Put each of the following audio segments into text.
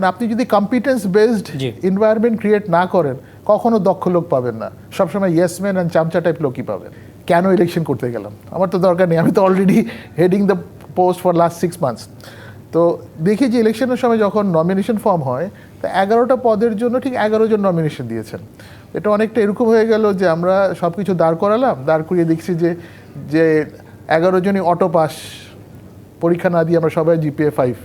মানে আপনি যদি কম্পিটেন্স বেসড। এনভায়রনমেন্ট ক্রিয়েট না করেন কখনো দক্ষ লোক পাবেন না। সবসময় ইয়েস ম্যান অ্যান্ড চামচা টাইপ লোকই পাবেন। কেন ইলেকশন করতে গেলাম? আমার তো দরকার নেই আমি তো already heading the post for last six months তো দেখি যে ইলেকশনের সময় যখন নমিনেশন ফর্ম হয় তো এগারোটা পদের জন্য ঠিক এগারো জন নমিনেশন দিয়েছেন। এটা অনেকটা এরকম হয়ে গেল যে আমরা সব কিছু দাঁড় করালাম দাঁড় করিয়ে দেখছি যে যে এগারো জনই অটো পাস পরীক্ষা না দিয়ে আমরা সবাই জিপিএ ফাইভ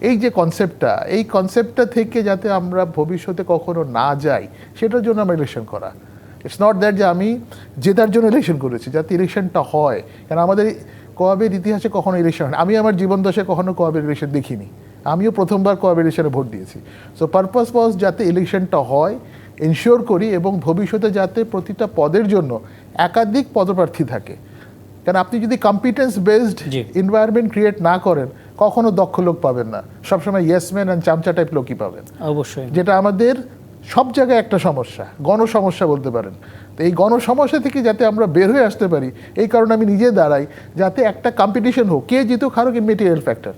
এই যে কনসেপ্টটা এই কনসেপ্টটা থেকে যাতে আমরা ভবিষ্যতে কখনো না যাই সেটার জন্য আমরা ইলেকশন করা। ইটস নট দ্যাট যে আমি জেতার জন্য ইলেকশন করেছি যাতে ইলেকশনটা হয়। কারণ আমাদের কোয়াবের ইতিহাসে কখনো ইলেকশন হয় আমি আমার জীবন দশায় কখনো কোয়াবের ইলেকশন দেখিনি। আমিও প্রথমবার কোয়াবের ইলেকশনে ভোট দিয়েছি। সো পারপাস ওয়াজ যাতে ইলেকশনটা হয় এনশিওর করি এবং ভবিষ্যতে যাতে প্রতিটা পদের জন্য একাধিক পদপ্রার্থী থাকে। কারণ আপনি যদি কম্পিটেন্স বেসড এনভায়রনমেন্ট ক্রিয়েট না করেন কখনো দক্ষ লোক পাবেন না। সবসময় ইয়েসম্যান অ্যান্ড চামচা টাইপ লোকই পাবেন। অবশ্যই। যেটা আমাদের সব জায়গায় একটা সমস্যা গণ সমস্যা বলতে পারেন। তো এই গণ সমস্যা থেকে যাতে আমরা বের হয়ে আসতে পারি এই কারণে আমি নিজে দাঁড়াই যাতে একটা কম্পিটিশন হোক কে জিতুক হারুক মেটেরিয়াল ফ্যাক্টর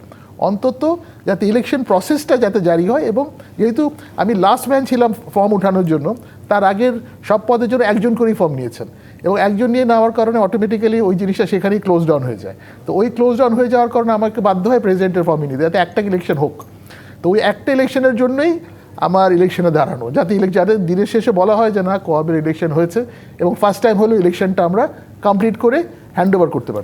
অন্তত যাতে ইলেকশন প্রসেসটা যাতে জারি হয় এবং যেহেতু আমি লাস্ট ম্যান ছিলাম ফর্ম উঠানোর জন্য তার আগের সব পদের জন্য একজন করেই ফর্ম নিয়েছেন। এবং একজন নিয়ে নেওয়ার কারণে অটোমেটিক্যালি ওই জিনিসটা সেখানেই ক্লোজ ডাউন হয়ে যায়। তো ওই ক্লোজ ডাউন হয়ে যাওয়ার কারণে আমাকে বাধ্য হয় প্রেসিডেন্টের ফর্মই নিতে যাতে একটা ইলেকশন হোক। তো ওই একটা ইলেকশনের জন্যই আমার ইলেকশনে দাঁড়ানো। যাতে ইলেক যাতে দিনের শেষে বলা হয় যে, না কোয়াবের ইলেকশন হয়েছে এবং ফার্স্ট টাইম হলেও ইলেকশনটা আমরা কমপ্লিট করে হ্যান্ড ওভার করতে পারছি।